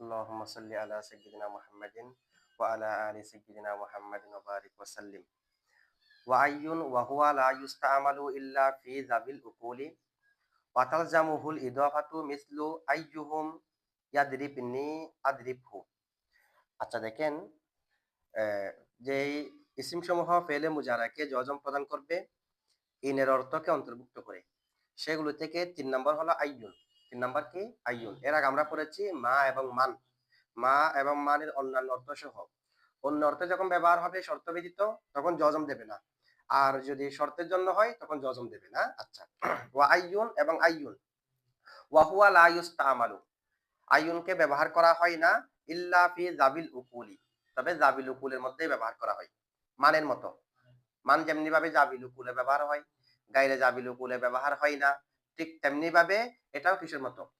اللهم صل على سيدنا محمد وعلى آل سيدنا محمد وبارك وسلم وأي وهو لا يستعمل إلا في ذوي الأقول وتلزمه الإضافة مثل أيهم يضربني أضربه আচ্ছা দেখেন যেই ইসিম সমূহ ফেলে মুজারাকে জজম প্রদান করবে ইনের অর্থকে অন্তর্ভুক্ত করে সেগুলো থেকে তিন নম্বর হলো আইয়ুন তিন নম্বর কি? আইয়ুন। এর আগে আমরা পড়েছি মা এবং মান। মা এবং মানের অন্যান্য অর্থ সহ অন্য অর্থে যখন ব্যবহার হবে, শর্ত ব্যতীত, তখন জজম দেবে না। আর যদি শর্তের জন্য হয়, তখন জজম দেবে না। আচ্ছা। ওয়া আইয়ুন এবং আইয়ুন। ওয়াহুয়া লা ইউস্তামালু। আইয়ুনকে ব্যবহার করা হয় না, ইল্লা ফি জাবিল উকুলি। তবে জাবিল উকুলের মধ্যেই ব্যবহার করা হয়। মানের মতো। মান যেমনি ভাবে জাবিল উকুলে ব্যবহার হয়, গাইরে জাবিল উকুলে ব্যবহার হয় না। ঠিক তেমনি ভাবে এটাও কিসের মতো?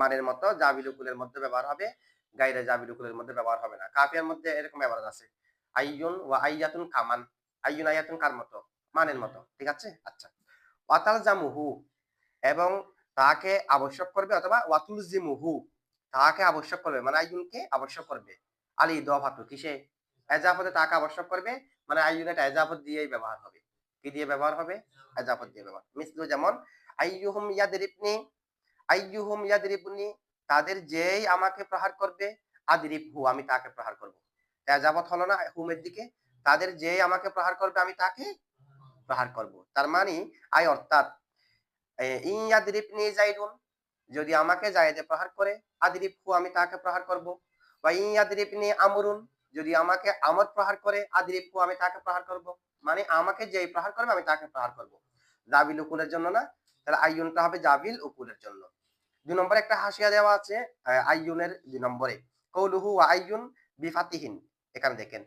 মানের মতো জাবিল উকুলের মধ্যে ব্যবহার হবে, গাইরে জাবিল উকুলের মধ্যে ব্যবহার হবে না। কাফিয়ার মধ্যে এরকম ব্যবহার আছে। আইয়ুন ওয়া আইয়াতুন কামান। আইয়ুন আইয়াতুন কার মতো? মানের মতো। ঠিক আছে? আচ্ছা। ওয়াতাল জামুহু এবং তাকে আবশ্যক করবে অথবা ওয়াতুল জিমুহু তাকে আবশ্যক করবে। মানে আইয়ুনকে আবশ্যক করবে। আলী দফাতু, কিসে? এজাফতে তাকে আবশ্যক করবে। মানে আইয়ুন এটা এজাফত দিয়েই ব্যবহার হবে। কি দিয়ে ব্যবহার হবে? এজাফত দিয়ে ব্যবহার মিসলু যেমন, আইয়ুহুম ইয়াদরিবনি আইয়ুহুম ইয়াদরিবনি, তাদের যেই আমাকে প্রহার করবে, আদরিবহু, আমি তাকে প্রহার করব। এজাবত হলো না হুমের দিকে? তাদের যেই আমাকে প্রহার করবে, আমি তাকে প্রহার করব। তার মানে আই অর্থাৎ ইয়াদরিবনি যাইদুন যদি আমাকে জায়েদে প্রহার করে, আদরিবহু, আমি তাকে প্রহার করব। বা ইয়াদরিবনি আমরুন, যদি আমাকে আমদ প্রহার করে, আদরিবহু, আমি তাকে প্রহার করব। মানে আমাকে যেই প্রহার করবে, আমি তাকে প্রহার করব। জাবিল উকুলের জন্য না, তাহলে আইয়ুনটা হবে জাবিল উকুলের জন্য। দুই নম্বরে একটা হাসিয়া দেওয়া আছে আইয়ুনের দুই নম্বরে। কৌলুহু আইয়ুন বিফাতিহিন, এখানে দেখেন।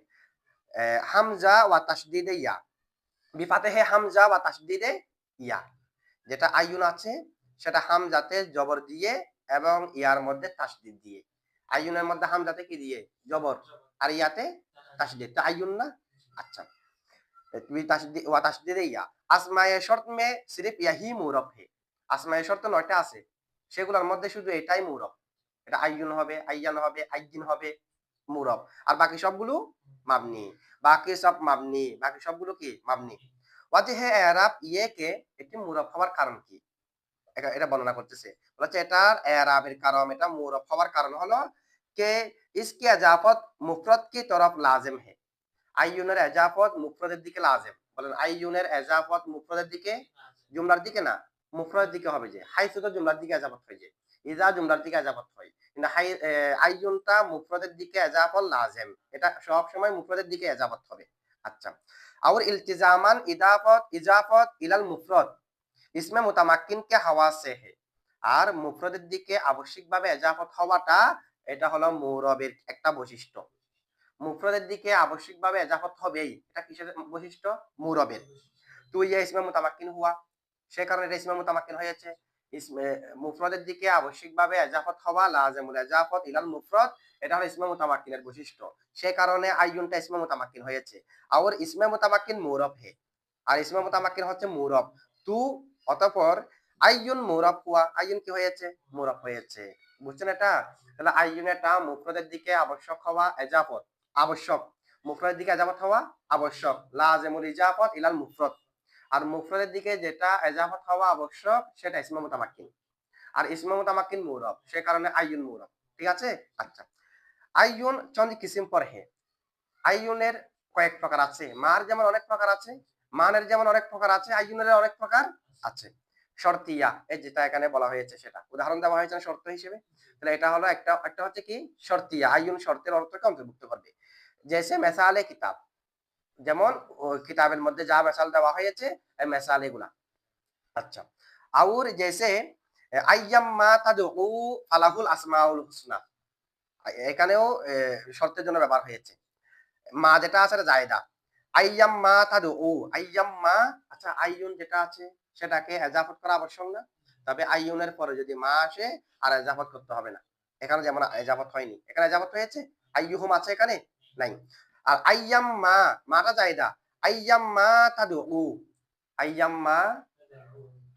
হামজা ওয়া তাসদিদে ইয়া। বিফাতেহে হামজা ওয়া তাসদিদে ইয়া। যেটা আইয়ুন আছে, সেটা হামজাতে জবর দিয়ে এবং ইয়ার মধ্যে তাসদিদ দিয়ে। আইয়ুনের মধ্যে হামজাতে কি দিয়ে? জবর। আর ইয়াতে তাসদিদ আইয়ুন না? আচ্ছা। ওয়া ইয়া শর্ত মে সিরিফ ইয়াহি হে শর্ত নয়টা আছে সেগুলোর মধ্যে শুধু এটাই এটা হবে আইয়ান হবে হবে আর বাকি সবগুলো মাবনি বাকি সব মাবনি বাকি সবগুলো কি মাবনি এরাব ইয়েকে একটি মুরব হওয়ার কারণ কি এটা বর্ণনা করতেছে বলছে এটার এরাবের কারণ এটা মুরব হওয়ার কারণ হলো কে ইসকি এজাফত মুফরদ কি তরফ লাজেম হে আইয়ুনের এজাফত মুফরদের দিকে লাজেম। বলেন আইয়ুনের এজাফত মুফরদের দিকে? জুমলার দিকে না মুফরদের দিকে হবে যে হাইসু তো জুমলার দিকে এজাফত হয় যে ইজা জুমলার দিকে এজাফত হয়। কিন্তু হাই আইয়ুনটা মুফরদের দিকে এজাফত লাজেম। এটা সব সময় মুফরদের দিকে এজাফত হবে। আচ্ছা। আর ইলতিজামান ইদাফত ইজাফত ইলাল মুফরদ। ইসমে মুতামাক্কিন কে হাওয়া সে হে। আর মুফরদের দিকে আবশ্যিকভাবে এজাফত হওয়াটা এটা হলো মুরবের একটা বৈশিষ্ট্য। মুফরদের দিকে আবশ্যিকভাবে এজাফত হবেই। এটা কিসের বৈশিষ্ট্য? মুরবের। তুই ইয়া ইসমে মুতামাক্কিন হুয়া। সে কারণে এটা ইসমে মুতামাক্কিন হয়েছে। মুফরদের দিকে আবশ্যিকভাবে এজাফত হওয়া লাজেমুল এজাফত ইলাল মুফরদ, এটা হলো ইসমে মুতামাক্কিনের বৈশিষ্ট্য। সে কারণে আইয়ুনটা ইসমে মুতামাক্কিন হয়েছে। আর ইসমে মুতামাক্কিন মুরব হে। আর ইসমে মুতামাক্কিন হচ্ছে মুরব। তু, অতঃপর আইয়ুন মুরব হুয়া। আইয়ুন কি হয়েছে? মুরব হয়েছে। বুঝছেন এটা? তাহলে আইয়ুন এটা মুফরদের দিকে আবশ্যক হওয়া এজাফত। আবশ্যক। মুফরদের দিকে এজাফত হওয়া আবশ্যক। লাজেমুল ইজাফত ইলাল মুফরদ। আর মুফরদের দিকে যেটা এজাফত হওয়া আবশ্যক, সেটা ইসমে মুতামাক্কিন। আর ইসমে মুতামাক্কিন মুরব। সে কারণে আইয়ুন মুরব। ঠিক আছে? আচ্ছা। আইয়ুন চন্দ কিসিম পর হে। আইয়ুনের কয়েক প্রকার আছে। মার যেমন অনেক প্রকার আছে, মানের যেমন অনেক প্রকার আছে, আইয়ুনের অনেক প্রকার আছে। শর্তিয়া, এই যেটা এখানে বলা হয়েছে সেটা। উদাহরণ দেওয়া হয়েছে শর্ত হিসেবে? তাহলে এটা হলো একটা একটা হচ্ছে কি? শর্তিয়া। আইয়ুন শর্তের অর্থকে অন্তর্ভুক্ত করবে। জেসে মেসালে কিতাব যেমন কিতাবের মধ্যে যা মেসাল দেওয়া হয়েছে এই মেসাল আচ্ছা আউর জেসে আইয়াম্মা তাদু এখানেও শর্তের জন্য ব্যবহার হয়েছে মা যেটা আছে জায়দা আইয়াম্মা তাদু ও আইয়াম্মা আচ্ছা আইয়ুন যেটা আছে সেটাকে এজাফত করা আবশ্যক না। তবে আইয়ুনের পরে যদি মা আসে, আর এজাফত করতে হবে না। এখানে যেমন এজাফত হয়নি। এখানে এজাফত হয়েছে? আইয়ুহুম আছে এখানে? নাই আর আইয়াম মা মাটা জায়দা আইয়াম মা তাদু আইয়াম মা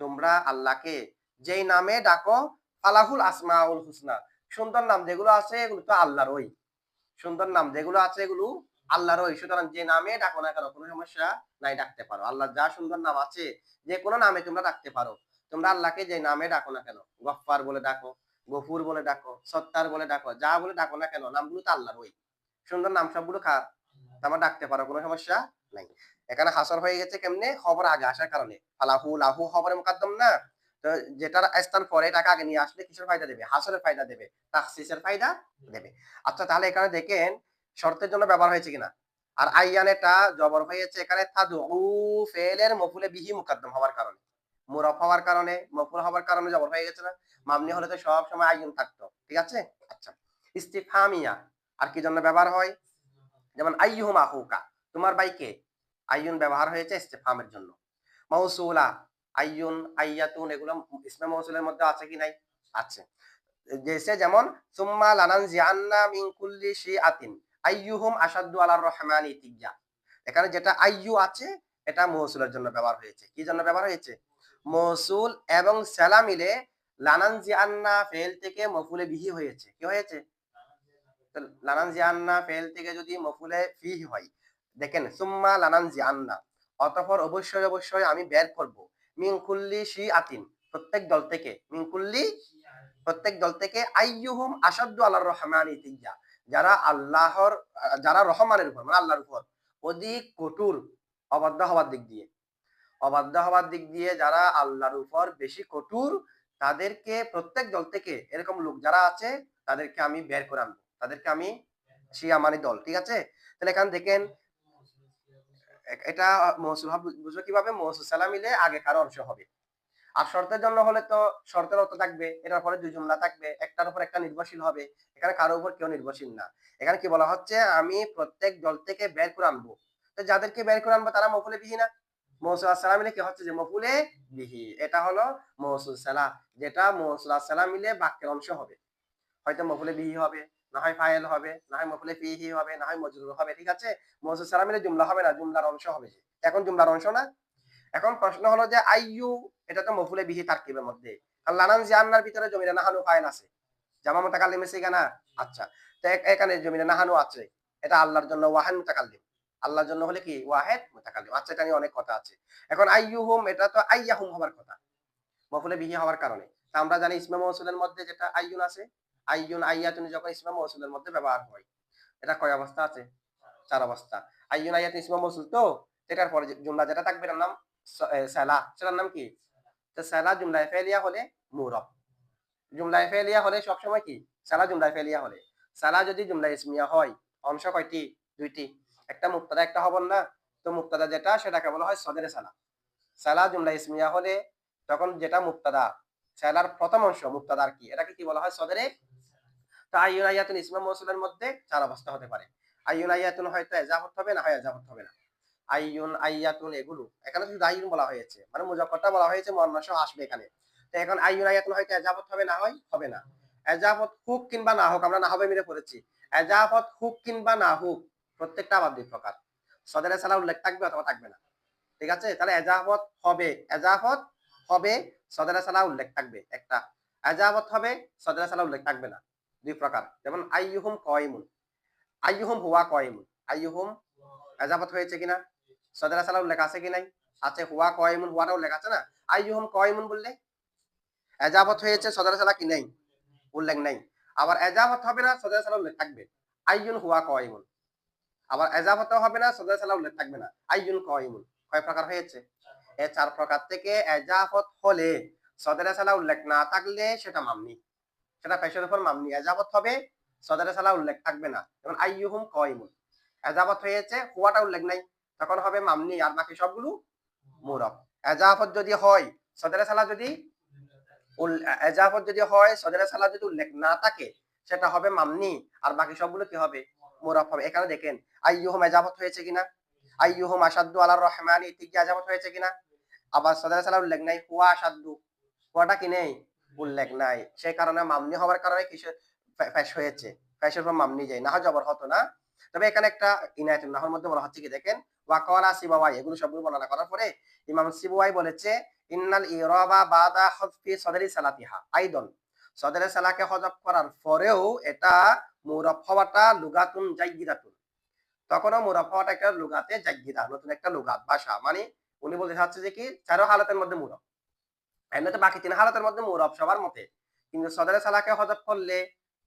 তোমরা আল্লাহকে যেই নামে ডাকো ফালাহুল আসমাউল হুসনা সুন্দর নাম যেগুলো আছে এগুলো তো আল্লাহর ওই সুন্দর নাম যেগুলো আছে এগুলো আল্লাহর ওই সুতরাং যে নামে ডাকো না কেন কোনো সমস্যা নাই ডাকতে পারো আল্লাহ যা সুন্দর নাম আছে যে কোনো নামে তোমরা ডাকতে পারো তোমরা আল্লাহকে যে নামে ডাকো না কেন গফফার বলে ডাকো গফুর বলে ডাকো সত্তার বলে ডাকো যা বলে ডাকো না কেন নামগুলো তো আল্লাহর ওই সুন্দর নাম সবগুলো খার তোমরা ডাকতে পারো, কোনো সমস্যা নাই। এখানে হাসর হয়ে গেছে কেমনে? খবর আগে আসার কারণে। ফালাহু লাহু খবরে মুকাদ্দম না? তো যেটার স্থান পরে এটাকে আগে নিয়ে আসলে কিসের ফায়দা দেবে? হাসরের ফায়দা দেবে তাহসিসের ফায়দা দেবে। আচ্ছা তাহলে এখানে দেখেন শর্তের জন্য ব্যবহার হয়েছে কিনা? আর আইয়ানেটা জবর হয়েছে এখানে তাদু ফেলের মফুলে বিহি মুকাদ্দম হওয়ার কারণে। মুরফ হওয়ার কারণে, মফুল হওয়ার কারণে জবর হয়ে গেছে না? মামনি হলে তো সব সময় আইয়ুন থাকতো, ঠিক আছে? আচ্ছা ইস্তিফামিয়া আর কি জন্য ব্যবহার হয়? যেমন, আইয়ুহুম আহুকা। তোমার বাইকে আইয়ুন ব্যবহার হয়েছে ইস্তিফামের জন্য। মৌসুলা আইয়ুন, আইয়াতুন, এগুলো ইসমে মৌসুলের মধ্যে আছে কি নাই? আছে। জেসে যেমন, সুম্মা লানান জিয়ান্না মিন কুল্লি শিআতিন। আইয়ুহুম আসাদ্দু আলার রহমানি তিজ্জা। এখানে যেটা আইয়ু আছে, এটা মৌসুলের জন্য ব্যবহার হয়েছে। কি জন্য ব্যবহার হয়েছে? মৌসুল এবং সেলা মিলে লানান জিয়ান্না ফেল থেকে মফুলে বিহি হয়েছে। কি হয়েছে? আমি বের করব। মিনকুল্লি শি আতিন প্রত্যেক দল থেকে মিনকুল্লি প্রত্যেক দল থেকে আল্লাহর রহমানি যারা আল্লাহর, যারা রহমানের উপর মানে আল্লাহর উপর, অধিক কঠোর, অবাধ্য হওয়ার দিক দিয়ে। অবাধ্য হওয়ার দিক দিয়ে যারা আল্লাহর উপর বেশি কঠোর, তাদেরকে প্রত্যেক দল থেকে এরকম লোক যারা আছে, তাদেরকে আমি বের করে আনব। তাদেরকে আমি শিয়া মানি দল, ঠিক আছে? তাহলে এখানে দেখেন এটা হবে বুঝবে কীভাবে? মৌসুল সালা মিলে আগে কারও অংশ হবে। আর শর্তের জন্য হলে তো শর্তের অর্থ থাকবে, এটার পরে দুই জুমলা থাকবে, একটার উপর একটা নির্ভরশীল হবে, এখানে কারও উপর কেউ নির্ভরশীল না। এখানে কি বলা হচ্ছে, আমি প্রত্যেক দল থেকে বের করে আনব। তো যাদেরকে বের করে আনব, তারা মফুলে বিহি না? মৌসুল সালাম মিলে কি হচ্ছে যে মফুলে বিহি? এটা হলো মহসুল সালা যেটা মহসুল সালাম মিলে বাক্যের অংশ হবে। হয়তো মফুলে বিহি হবে। না হয় ফাইল হবে না হয় মফুলে ফিহি হবে না হয় মজরুর হবে, ঠিক আছে? মৌসুল সালাম মিলে জুমলা হবে না, জুমলার অংশ হবে। এখন জুমলার অংশ না? এখন প্রশ্ন হলো যে আইয়ু, এটা তো মফুলে বিহি তারকিবের মধ্যে। আর লানান জিয়ান্নার ভিতরে জমিনে নাহানু ফাইল আছে। জামা মোতাকাল্লিম এসে না আচ্ছা। তো এখানে জমিনে নাহানু আছে। এটা আল্লাহর জন্য ওয়াহেদ মোতাকাল্লিম। আল্লাহর জন্য হলে কি? ওয়াহেদ মোতাকাল্লিম। আচ্ছা এটা নিয়ে অনেক কথা আছে। এখন আইয়ুহুম, এটা তো আইয়াহুম হওয়ার কথা। মফুলে বিহি হওয়ার কারণে। আমরা জানি ইসমে মৌসুলের মধ্যে যেটা আইয়ুন আছে। আইয়ুন আইয়াতুন যখন ইসমে মৌসুলের মধ্যে ব্যবহার হয়। এটা কয় অবস্থা আছে? চার অবস্থা। আইয়ুন আইয়াতুন ইসমে মৌসুল তো? এটার পরে জুমলা যেটা থাকবে এটার নাম সালা। সেটার নাম কি? তো সালা জুমলায় ফেলিয়া হলে মুরব। জুমলায় ফেলিয়া হলে সবসময় কি? সালা জুমলায় ফেলিয়া হলে। সালা যদি জুমলা ইসমিয়া হয়, অংশ কয়টি? দুইটি। একটা মুক্তাদা একটা হবন না? তো মুক্তাদা যেটা, সেটাকে বলা হয় সদরে সালা। সালা জুমলা ইসমিয়া হলে তখন যেটা মুক্তাদা সালার প্রথম অংশ মুক্তাদার কি? এটাকে কি বলা হয়? সদরে তো আইয়ুন আইয়াতুন ইসমা মৌসুলের মধ্যে চার অবস্থা হতে পারে। আইয়াতুন হয়তো এজাফত হবে, না হয় এজাফত হবে না। এগুলো। এখানে শুধু বলা হয়েছে। মানে বলা হয়েছে আসবে এখানে। তো এখন আইয়াতুন হয়তো এজাফত হবে, না হয় হবে না। এজাফত হুক কিংবা না হোক, আমরা না হবে মিলে পড়েছি। এজাফত হুক কিংবা না হুক, প্রত্যেকটা আবার দুই প্রকার। সদরে সালা উল্লেখ থাকবে অথবা থাকবে না। ঠিক আছে? তাহলে এজাফত হবে এজাফত হবে, সদরে সালা উল্লেখ থাকবে একটা। এজাফত হবে, সদরে সালা উল্লেখ থাকবে না। দুই প্রকার। যেমন, আইয়ুহুম কয়মুন আইয়ুহুম হুয়া কয়মুন আইয়ুহুম এজাফত হয়েছে কিনা? সদরা সালা লেখা আছে কি নাই? আছে হুয়া কয়মুন হুয়াটাও লেখা আছে না? আইয়ুহুম কয়মুন বললে? এজাফত হয়েছে, সদরা সালা কি নাই? উল্লেখ নাই। আবার এজাফত হবে না, সদরা সালা উল্লেখ থাকবে। আইয়ুন হুয়া কয়মুন আবার এজাফত হবে না, সদরা সালা উল্লেখ থাকবে না। আইয়ুন কয়মুন কয় প্রকার হয়েছে? এই চার প্রকার থেকে এজাফত হলে সদরা সালা উল্লেখ না থাকলে সেটা মামনি। সেটা পেশের উপর মামনি। এজাবত হবে সদরে সালা উল্লেখ থাকবে না। যেমন আইয়ুহুম কয়মুন এজাফত হয়েছে, হুয়াটা উল্লেখ নাই। তখন হবে মামনি আর বাকি সবগুলো মুরব। এজাফত যদি হয়, সদরে সালা যদি এজাফত যদি হয়, সদরে সালা যদি উল্লেখ না থাকে, সেটা হবে মামনি। আর বাকি সবগুলো কি হবে? মুরব হবে। এখানে দেখেন, আইয়ুহুম এজাফত হয়েছে কিনা? আইয়ুহুম আসাদ্দু আলার রহমান। ইতিকি এজাফত হয়েছে কিনা? আবার সদরে সালা উল্লেখ নাই। হুয়া আসাদ্দু হুয়াটা কি নেই? উল্লেখ নাই। সেই কারণে মামনি হওয়ার কারণে ফ্যা- ফ্যাশ হয়েছে। ফ্যাশের উপর মামনি যায়। না জবর হতো না। তবে এখানে একটা ইনায়াতুল নাহর মধ্যে বলা হচ্ছে কি দেখেন? ওয়াকালা সিবাওয়াই। এগুলো সবগুলো বর্ণনা করার পরে ইমাম সিবাওয়াই বলেছে, ইন্নাল ইরাবা বাদা হযফি সদরি সালাতিহা। আইদন। সদরে সালাকে হজব করার পরেও এটা মুরব হওয়াটা লুগাতুন জাইগিরাতুন তখনও মুরব হওয়াটা একটা লুগাতে জাইগিরা নতুন একটা লুগাত, ভাষা। মানে উনি বলতে চাচ্ছে যে কি? চারো হালতের মধ্যে মুরব এমনিতে বাকি তিন হালতের মধ্যে মুরব সবার মতে। কিন্তু সদরে সালাকে হজব করলে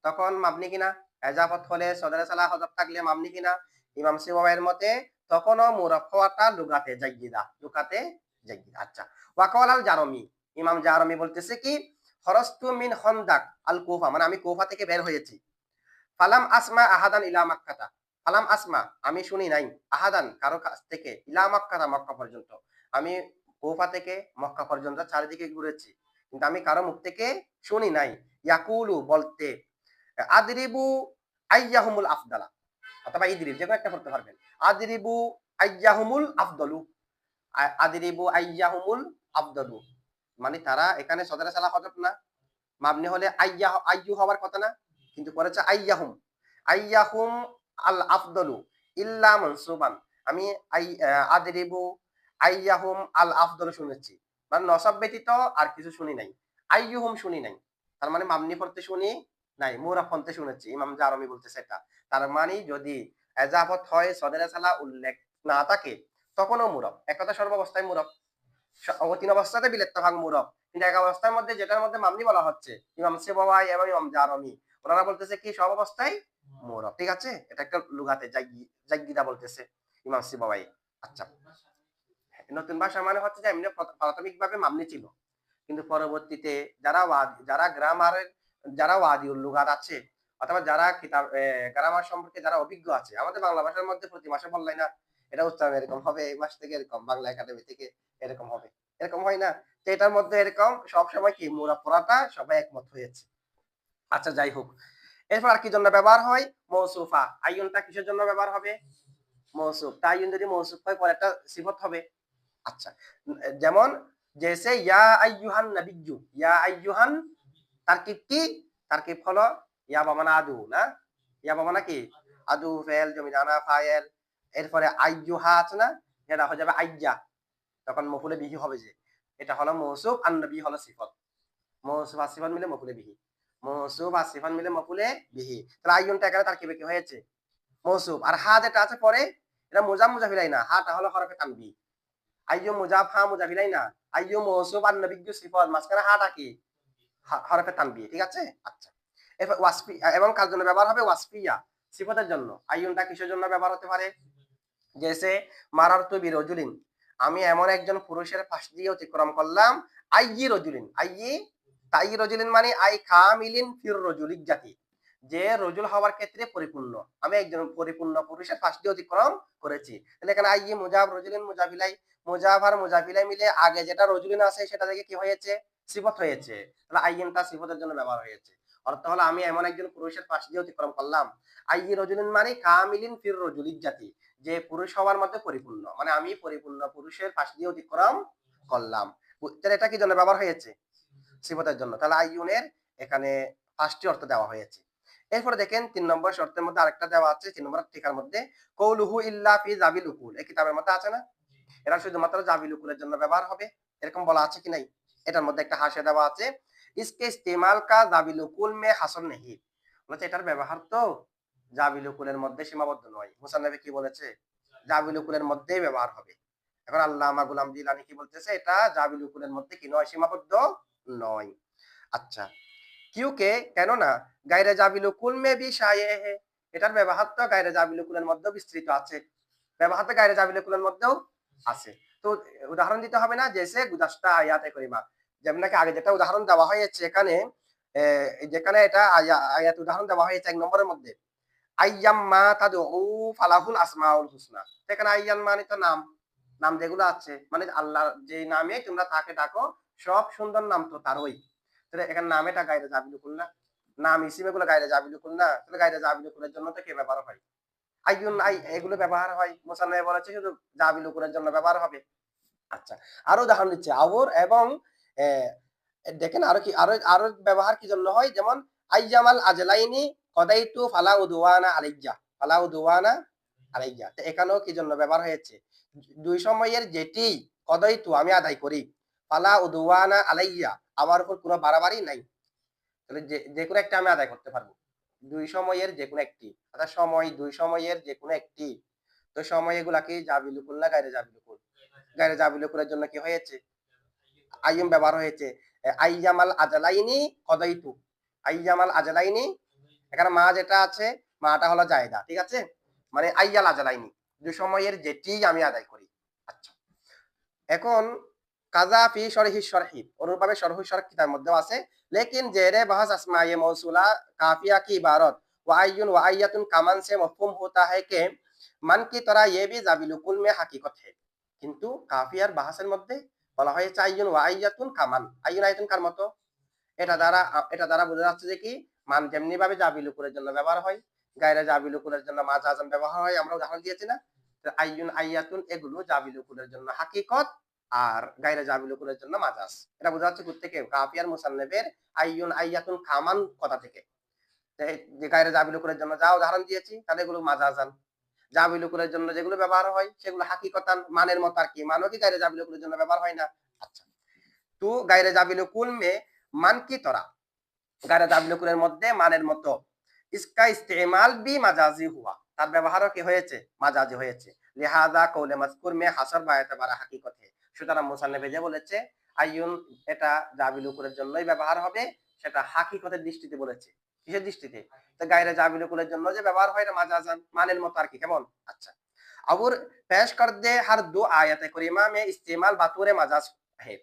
তখন মাবনি কিনা? এজাফত হলে সদরে সালা হজব থাকলে মামনি কিনা? ইমাম সিবাইয়ের মতে তখনও মুরব হওয়াটা লুগাতে জাইগিদা লুকাতে জাইগিদা আচ্ছা ওয়াকাল আল জারমি। ইমাম জারমি বলতেছে কি খরস্তু মিন হন্দাক আল কুফা মানে আমি কুফা থেকে বের হয়েছি। ফালাম আসমা আহাদান ইলা মাক্কাতা ফালাম আসমা আমি শুনি নাই। আহাদান কারও কাছ থেকে, ইলা মাক্কাতা মক্কা পর্যন্ত। আমি কুফা থেকে মক্কা পর্যন্ত চারিদিকে ঘুরেছি। কিন্তু আমি কারও মুখ থেকে শুনি নাই। ইয়াকুলু বলতে, আদরিবু আইয়াহুমুল আফদালা। অথবা ইদরিব যে কোনো একটা করতে পারবেন। আদরিবু আইয়াহুমুল আফদলু। আদরিবু আইয়াহুমুল আফদলু। মানে তারা এখানে সদরে সালা হজব না। মাবনি হলে আইয়া, আইয়ু হওয়ার কথা না। কিন্তু করেছে আইয়াহুম। আইয়াহুম আল আফদলু ইল্লা মনসুবান। আমি আই আদরিবু আইয়াহুম আল আফদলু শুনেছি। মানে নসব ব্যতীত আর কিছু শুনি নাই। আইয়ুহুম শুনি নাই। তার মানে মামনি পড়তে শুনি নাই, মুরা ফন্তে শুনেছি। ইমাম জারমি বলতেছে এটা তার মানে যদি এজাফত হয়, সদরে সালা উল্লেখ না থাকে, তখনও মুরব। এক কথা সর্বাবস্থায় মুরব। তিন অবস্থাতে বিলেত ভাগ মুরব। কিন্তু এক অবস্থার মধ্যে যেটার মধ্যে মামনি বলা হচ্ছে, ইমাম সেবাই এবং ইমাম জারমি ওনারা বলতেছে কি, সব অবস্থায় মুরব। ঠিক আছে? এটা একটা লুগাতে জাগি, জাগিদা বলতেছে ইমাম সিবাই আচ্ছা। নতুন ভাষা মানে হচ্ছে যে এমনি প্রাথমিক ভাবে মামনি ছিল। কিন্তু পরবর্তীতে যারা যারা গ্রামারের যারা ওয়াদিউল লুগাত আছে, অথবা যারা কিতাব গ্রামার সম্পর্কে যারা অভিজ্ঞ আছে, আমাদের বাংলা ভাষার মধ্যে প্রতি মাসে বললাই না, এটা উচ্চারণ এরকম হবে, এই মাস থেকে এরকম, বাংলা একাডেমি থেকে এরকম হবে। এরকম হয় না। তো এটার মধ্যে এরকম সব সময় কি মোরা পড়াটা সবাই একমত হয়েছে। আচ্ছা যাই হোক। এরপর আর কি জন্য ব্যবহার হয়? মৌসুফা। আইনটা কিসের জন্য ব্যবহার হবে? মৌসুফ। তা আইয়ন যদি মৌসুফ হয় পরে একটা সিফত হবে। আচ্ছা যেমন জেসে ইয়া আইয়ুহান নাবিয়্যু, ইয়া আইয়ুহান তারকিব কি তারকিব হলো ইয়া বামানা আদু, না? ইয়া বামানা কি? আদু, ফেল, জমিদানা, ফায়েল, এরপরে আইয়ুহা আছে না? এটা হয়ে যাবে আইয়া তখন মফুলে বিহি হবে যে, এটা হলো মৌসুফ আর নবী হলো সিফত। মৌসুফ আর সিফত মিলে মফুলে বিহি। মৌসুফ আর সিফত মিলে মফুলে বিহি। তাহলে আইয়ুনটা এখানে তারকিবে কি হয়েছে? মৌসুফ আর হা যেটা আছে পরে, এটা মোজাম মুজাফিলাই না হাটা হলো হরফে তানবি। আইয়ু মুজাফ মুজাফিলাই না আইয়ু মৌসুফ আর নবিজ্ঞ সিফত মাঝখানে হাটা কি হরফে তানবি ঠিক আছে আচ্ছা ওয়াসফি এবং কার জন্য ব্যবহার হবে ওয়াসফিয়া সিফতের জন্য আইয়ুনটা কিসের জন্য ব্যবহার হতে পারে জেসে মারার তু বিরজুলিন আমি এমন একজন পুরুষের পাশ দিয়ে অতিক্রম করলাম আইয়ি রজুলিন আইয়ি তাই রজুলিন মানে আই খামিলিন ফির রজুলিক জাতি যে রজুল হওয়ার ক্ষেত্রে পরিপূর্ণ। আমি একজন পরিপূর্ণ পুরুষের দিয়ে অতিক্রম করেছি। তাহলে এখানে আইয়ি মুজাব, রজুলিন মুজাফিলাই মুজাফ আর মুজাফিলাই মিলে আগে যেটা রজুলিন আছে, সেটা থেকে কি হয়েছে? সিফত হয়েছে। তাহলে আইয়িনটা সিফতের জন্য ব্যবহার হয়েছে। অর্থ হলো আমি এমন একজন পুরুষের পাশ দিয়ে অতিক্রম করলাম। আইয়ি রজুলিন মানে কামিলিন ফির রজুলিক জাতি, যে পুরুষ হওয়ার মধ্যে পরিপূর্ণ। মানে আমি পরিপূর্ণ পুরুষের পাশ দিয়ে অতিক্রম করলাম। তাহলে এটা কি জন্য ব্যবহার হয়েছে? সিফতের জন্য। তাহলে আইয়ুনের এখানে পাঁচটি অর্থ দেওয়া হয়েছে। এরপরে দেখেন তিন নম্বর শর্তের মধ্যে আরেকটা দেওয়া আছে, তিন নম্বর টিকার মধ্যে, কৌলুহু ইল্লা উকুল এই কিতাবের মধ্যে আছে না? এটা শুধুমাত্র জাবিল উকুলের জন্য ব্যবহার হবে। এরকম বলা আছে কি নাই? এটার মধ্যে একটা হাসে দেওয়া আছে, ইসকে ইস্তেমাল কা জাবিল উকুল মে হাসন নেহি। বলছে, এটার ব্যবহার তো জাবিল উকুলের মধ্যে সীমাবদ্ধ নয়। মুসান্নবী কি বলেছে? জাবিল উকুলের মধ্যেই ব্যবহার হবে। এখন আল্লামা গুলাম জিলানি কি বলতেছে? এটা জাবিল উকুলের মধ্যে কি নয়? সীমাবদ্ধ নয়। আচ্ছা কিউকে কেননা গায়রে জাবিল উকুল মে বি শায়ে এটার ব্যবহার তো গায়রে জাবিল উকুলের মধ্যেও বিস্তৃত আছে। ব্যবহার তো গায়রে জাবিল উকুলের মধ্যেও আছে। তো উদাহরণ দিতে হবে না জেসে গুদাস্তা আয়াতে করিমা। যেমন নাকি আগে যেটা উদাহরণ দেওয়া হয়েছে এখানে যেখানে এটা আয়াত উদাহরণ দেওয়া হয়েছে এক নম্বরের মধ্যে। আইয়াম মা তাদু ফালাহুল আসমাউল হুসনা। সেখানে আইয়ান মানে তো নাম। নাম যেগুলো আছে মানে আল্লাহ যে নামে তোমরা তাকে ডাকো, সব সুন্দর নাম তো তারই। এখানে নামেটা গাইরে কুল না? নাম ইসিমে গুলো গাইরে জাবিলু কুল না, তাহলে গাইরে জাবিলু কুলের জন্য তো কে ব্যবহার হয়। আই এগুলো ব্যবহার হয় বলেছে শুধু জন্য ব্যবহার হবে। আচ্ছা আরও দিচ্ছে এবং দেখেন আরও কি, আরও আরও ব্যবহার কি জন্য হয়? যেমন আইয়ামাল আজলাইনি কদাইতু ফালা উদওয়ানা আলাইয়া ফালা উদওয়ানা আলাইয়া এখানেও কি জন্য ব্যবহার হয়েছে? দুই সময়ের যেটি কদাইতু আমি আদায় করি ফালা উদওয়ানা আলাইয়া আমার উপর কোনো বাড়াবাড়ি নাই। তাহলে যে কোনো একটা আমি আদায় করতে পারব। দুই সময়ের যে কোনো একটি। অর্থাৎ সময়, দুই সময়ের যে কোনো একটি। তো সময় এগুলা কি জাবিলুকুল না গাইরে জাবিলুকুল? গাইরে জাবিলুকুলের জন্য কি হয়েছে? আইয়ুম ব্যবহার হয়েছে। আইয়ামাল আজালাইনি কদাইতু। আইয়ামাল আজালাইনি, এখানে মা যেটা আছে, মাটা হলো জায়দা, ঠিক আছে? মানে আইয়াল আজালাইনি। দুই সময়ের যেটি আমি আদায় করি। আচ্ছা। এখন কাজা ফি মান কি ইয়ে কিন্তু কাফিয়ার বাহাসের মধ্যে বলা হয়েছে, আইয়ুন ওয়াইয়াতুন কামান। আইন আইতুন কার মতো? এটা দ্বারা এটা দ্বারা বোঝা যাচ্ছে যে কি? মান যেমনি ভাবে জাবিলুকুরের জন্য ব্যবহার হয়, গায়রা জাবিলুকুলের জন্য মাঝ আজম ব্যবহার হয়, আমরা উদাহরণ দিয়েছি না? আইন আইয়াতুন এগুলো জাবিলুকুলের জন্য হাকিকত। আর গায়রা জাবিলুকুলের জন্য মাজাজ এটা বোঝা যাচ্ছে কোথেকে কাফিয়ার মুসান্নেবের আইয়ুন আইয়াতুন কামান কথা থেকে। যে গায়রা জাবিলুকুলের জন্য যা উদাহরণ দিয়েছি, তাহলে এগুলো মাজাজান জাবিলুকুলের জন্য যেগুলো ব্যবহার হয়, সেগুলো হাকিকতান, মানের মতো আর কি। মানও কি গায়রে জাবিলুকুলের জন্য ব্যবহার হয় না? আচ্ছা। তু গায়রে জাবিলুকুল মে মান কি তরা? গায়রে জাবিলুকুলের মধ্যে মানের মতো। ইসকা ইস্তেমাল বি মাজাজি হুয়া। তার ব্যবহারও কি হয়েছে? মাজাজি হয়েছে। লিহাজা কৌলে মজকুর মে হাসর বায়াতে বারা হাকিকত হে। সুতরাং মুসান্নেবে যে বলেছে আইয়ুন এটা জাবিলুকুলের জন্যই ব্যবহার হবে সেটা হাকিকতের দৃষ্টিতে বলেছে কিসের দৃষ্টিতে তো গায়রে জাবিলুকুলের জন্য যে ব্যবহার হয় এটা মাজাজান মানের মতো আর কি কেমন আচ্ছা और पेश कर दे हर दो आयत करीमा में इस्तेमाल बातुरे मजाज है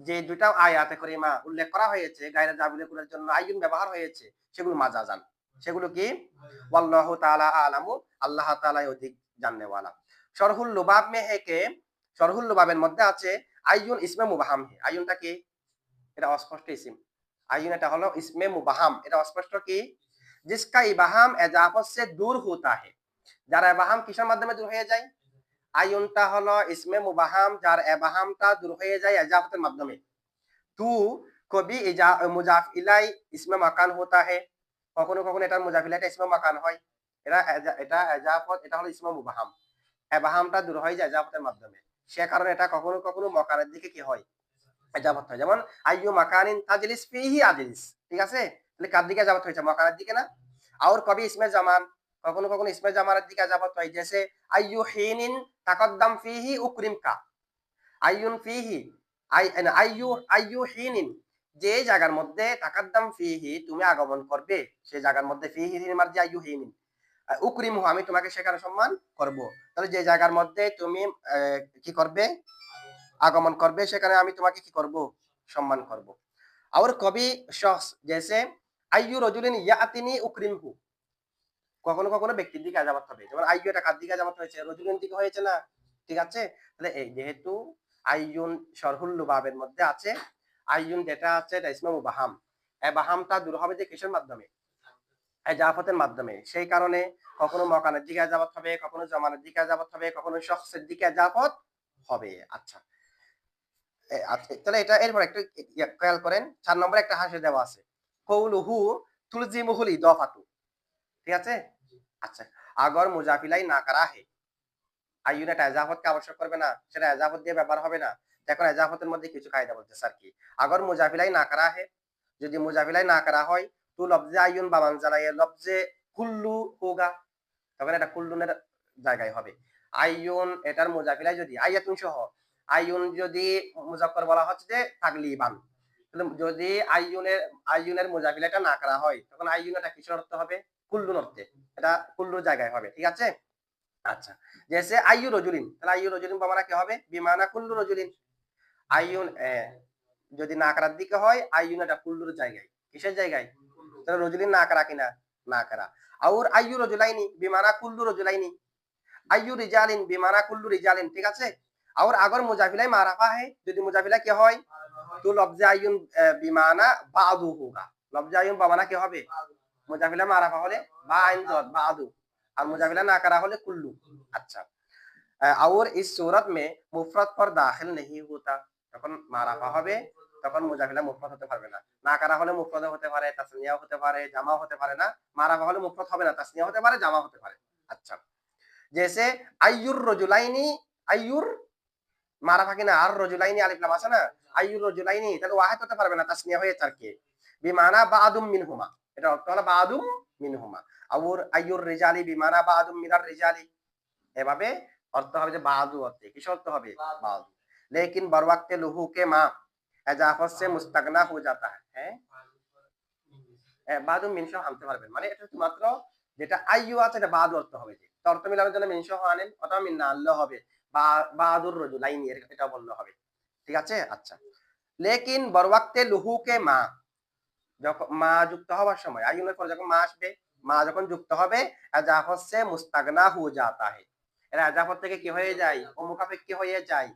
যে দুটা আয়াতে করিমা উল্লেখ করা হয়েছে গায়রে জাবিলুকুলের জন্য আইয়ুন ব্যবহার হয়েছে সেগুলো মাজাজান সেগুলো কি ওয়াল্লাহু তাআলা আলামু আল্লাহ তাআলাই অধিক জাননেওয়ালা শরহুল লুবাব মে হে কে শরহুল লুবাবের মধ্যে আছে আইয়ুন ইসমে মুবাহাম আইয়ুনটা কি? এটা অস্পষ্ট ইসিম। আইয়ুন এটা হলো ইসমে মুবাহাম। এটা অস্পষ্ট কি? জিসকা ইবাহাম এজাফত সে দূর হোতা হে। যার এবাহাম কিসের মাধ্যমে দূর হয়ে যায়? আইয়ুনটা হলো ইসমে মুবাহাম, যার এবাহামটা দূর হয়ে যায় এজাফতের মাধ্যমে। তু কবি মুজাফ ইলাই ইসমে মাকান হোতা হে। কখনো কখনো এটা মুজাফ ইলাইটা ইসমে মাকান হয়। এটা এটা এজাফত, এটা হলো ইসমে মুবাহাম। এবাহামটা দূর হয়ে যায় এজাফতের মাধ্যমে। সে কারণে এটা কখনো কখনো মকানের দিকে কি হয়? এজাফত হয়। যেমন, আইয়ু মাকানিন তাজলিস ফিহি ঠিক আছে? তাহলে কার দিকে এজাফত হয়েছে? মকানের দিকে না? আর কবি ইসমে জামান। কখনো কখনো ইসমে জামানের দিকে এজাফত হয়। হিনিন তাকদ্দাম ফিহি উকরিম কা আইয়ুন ফিহি হিনিন। যে জায়গার মধ্যে তাকাদ্দাম ফিহি তুমি আগমন করবে সেই জায়গার মধ্যে ফিহি যে আইয়ু হিনিন। উকরিমু আমি তোমাকে সেখানে সম্মান করব। তাহলে যে জায়গার মধ্যে তুমি কি করবে? আগমন করবে, সেখানে আমি তোমাকে কি করব? সম্মান করব। আর কবি শখস জেসে আইয়ু রজুলিন ইয়াতিনি উকরিমহু। কখনো কখনো ব্যক্তির দিকে আজাবাত হবে। যেমন, আইয়ু, এটা কার দিকে আজাবাত হয়েছে? রজুলিন দিকে হয়েছে না? ঠিক আছে? তাহলে এই যেহেতু আইয়ুন শরহুল লুবাবের মধ্যে আছে, আইয়ুন যেটা আছে, এটা ইসমে মুবাহাম। বাহামটা দূর হবে যে কিসের মাধ্যমে? এজাফতের মাধ্যমে। সেই কারণে কখনো মকানের দিকে এজাবত হবে কখনো জমানের দিকে এজাবত হবে কখনো শখসের দিকে এজাবত হবে। আচ্ছা। আচ্ছা, তাহলে এটা এরপর একটু খেয়াল করেন চার নম্বর একটা হাসি দেওয়া আছে। কৌলুহু তুলজিমুহুল ইদফাতু ঠিক আছে? আচ্ছা আগর মুজাফিলাই না করা হে আইয়ুন এটা এজাফতকে আবশ্যক করবে না সেটা এজাফত দিয়ে ব্যবহার হবে না। এখন এজাফতের মধ্যে কিছু কায়দা বলতে স্যার কি। আগর মুজাফিলাই না করা হে যদি মুজাফিলাই না করা হয় তো লফজে আইয়ুন বা মানজালাইয়ে লফজে কুল্লু হোগা তখন এটা কুল্লুনের জায়গায় হবে। আইয়ুন এটার মুজাফিলাই যদি, আইয়াতুন সহ, আইয়ুন যদি মুজাক্কর বলা হচ্ছে যে তাগলিবান যদি আইয়ুনের আইয়ুনের মুজাফিলাটা না করা হয়, তখন আইয়ুন এটা কিসের অর্থ হবে? কুল্লুন অর্থে। এটা কুল্লুর জায়গায় হবে, ঠিক আছে? আচ্ছা জেসে আইয়ু রজুলিন, তাহলে আইয়ু রজুলিন বামানা কি হবে? বিমানা কুল্লু রজুলিন। আইয়ুন যদি না করার দিকে হয়, আইয়ুন এটা কুল্লুর জায়গায়। কিসের জায়গায়? তাহলে রজুলিন না করা কিনা না করা আর আইয়ু রজুলাইনি বিমানা কুল্লু রজুলাইনি আইয়ু রিজালিন বিমানা কুল্লু রিজালিন ঠিক আছে আর আগর মুজাফিলাই মারাফা है যদি মুজাফিলা কি হয় তো লফজে আইয়ুন আহ, বিমানা বাদু হোগা লফজে আইয়ুন বামানা কি হবে মুজাফিলা মারাফা হলে বা আইন দত বাদু আর মুজাফিলা না করা হলে কুল্লু अच्छा আহ, और इस सूरत में मुफरत पर दाखिल नहीं होता তখন মারাফা হবে তখন মুজাফিলা মুফরত হতে পারবে না। না কারা হলে মুফরত হতে পারে তাসনিয়া হতে পারে জামা হতে পারে না। মারাফা হলে মুফরত হবে না তাসনিয়া হতে পারে জামা হতে পারে। আচ্ছা। জেসে আইয়ুর রজুলাইনি আইয়ুর মারাফা কিনা আর রজুলাইনি আলিফলাম আছে না? আইয়ুর রজুলাইনি তাহলে ওয়াহেদ হতে পারবে না তাসনিয়া হয়ে তার কে? বিমানা বা আদুম মিনহুমা। এটা অর্থ হলো বা আদুম মিনহুমা। আউর আইয়ুর রিজালি বিমানা বা আদুম মিনার রিজালি। এভাবে অর্থ হবে যে বাদু অর্থে। কি শর্ত হবে? বাদু। লেকিন বরওয়াক্তে লুহুকে মা। এজাফত সে মুস্তাগনা হয়ে যাতা হ্যাঁ? হ্যাঁ, বাদু মিনসহ আনতে পারবেন। মানে এটা মাত্র যেটা আইয়ু আছে এটা বাদু অর্থ হবে যে। তো অর্থ মিলানোর জন্য মিনসহ আনেন অথবা মিন্না আনলে হবে। বা বাদুর রজুলাইনি এর- এটা বললে হবে। ঠিক আছে? আচ্ছা। লেকিন বরওয়াক্তে লুহুকে মা। যখন মা যুক্ত হওয়ার সময় আইনের পরে যখন মা আসবে মা যখন যুক্ত হবে এজাফত সে মুস্তাগনা হয়ে যাতা হে। এরা এজাফত থেকে কি হয়ে যায়? ও মুখাফেক্ষি হয়ে যায়।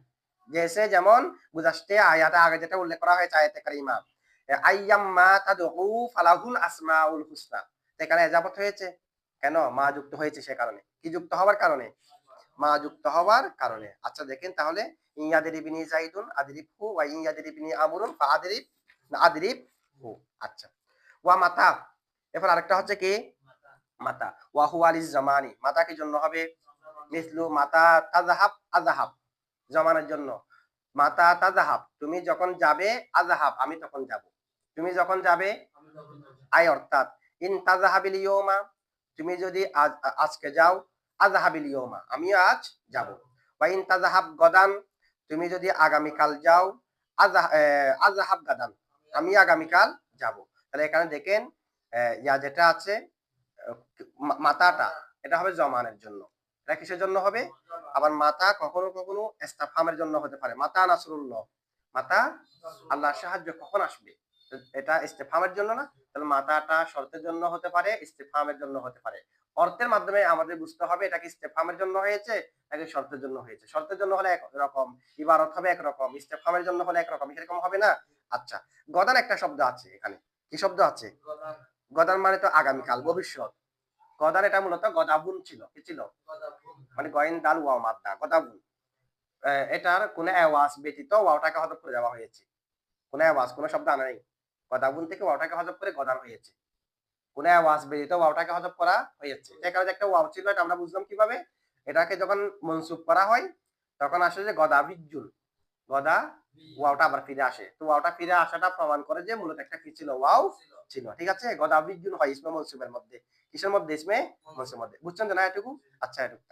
জেসে যেমন গুজাস্তে আয়াতে আগে যেটা উল্লেখ করা হয়েছে, আয়াতে কারিমা। আইয়াম মা তাদউ ফালাহুল আসমাউল হুসনা। এজাফত হয়েছে। কেন? মা যুক্ত হয়েছে সে কারণে। কি যুক্ত হওয়ার কারণে? মা যুক্ত হওয়ার কারণে। আচ্ছা দেখেন তাহলে, ইয়াদের ইবনি জাইদুন আদরিব হু, ওয়া ইয়াদের আমরুন ফা আদরিব আদরিব হু। আচ্ছা। ওয়া মাতা, এরপর আরেকটা হচ্ছে কি? মাতা। ওয়া হু আলিজ জামানি। মাতা কি জন্য হবে? মিসলু মাতা তাজাহাব আজাহাব জমানের জন্য। মাতা তাজাহাব তুমি যখন যাবে আজাহাব আমি তখন যাব। তুমি যখন যাবে আই অর্থাৎ ইন তাজাহাবিল ইয়মা তুমি যদি আজ আজকে যাও আজাহাবিল ইয়মা আমি আজ যাব। বা ইন তাজাহাব গদান তুমি যদি আগামীকাল যাও আজাহাব গাদান আমি আগামীকাল যাব। তাহলে এখানে দেখেন আহ, ইয়া যেটা আছে মাতাটা এটা হবে জমানের জন্য। এটা কিসের জন্য হবে? আবার মাতা কখনো কখনো ইস্তাফহামের জন্য হতে পারে। মাতা নাসরুল্লাহ। মাতা আল্লাহর সাহায্য কখন আসবে? এটা ইস্তেফামের জন্য না তাহলে মাতাটা শর্তের জন্য হতে পারে ইস্তেফামের জন্য হতে পারে। অর্থের মাধ্যমে আমাদের বুঝতে হবে এটা কি ইস্তেফামের জন্য হয়েছে নাকি শর্তের জন্য হয়েছে। শর্তের জন্য হলে একরকম ইবারত হবে একরকম ইস্তেফামের জন্য হলে একরকম এরকম হবে না? আচ্ছা গদান একটা শব্দ আছে এখানে। কি শব্দ আছে? গদান মানে তো আগামীকাল ভবিষ্যৎ। গদান এটা মূলত গদাবুন ছিল, কি ছিল? মানে গয়েন দাল ওয়াও মাদ্দা, গদাবুন। এটার কোন আওয়াজ ব্যতীত ওয়াওটাকে হজব করে দেওয়া হয়েছে। কোন আওয়াজ, কোন শব্দ আনা নেই। গদাবুন থেকে ওয়াওটাকে হজব করে গদান হয়েছে। কোন আওয়াজ ব্যতীত ওয়াওটাকে হজব করা হয়েছে। যে কারণে একটা ওয়াও ছিল, এটা আমরা বুঝলাম কীভাবে? এটাকে যখন মনসুব করা হয়, তখন আসে যে গদা বিজুল গদা ওয়াওটা আবার ফিরে আসে। তো ওয়াওটা ফিরে আসাটা প্রমাণ করে যে মূলত একটা কি ছিল? ওয়াও ছিল, ঠিক আছে? গদা বিজুল হয়, ইসমে মনসুবের মধ্যে। কিসের মধ্যে? ইসমে মনসুবের মধ্যে। বুঝছেন তো না এটুকু? আচ্ছা এটুকু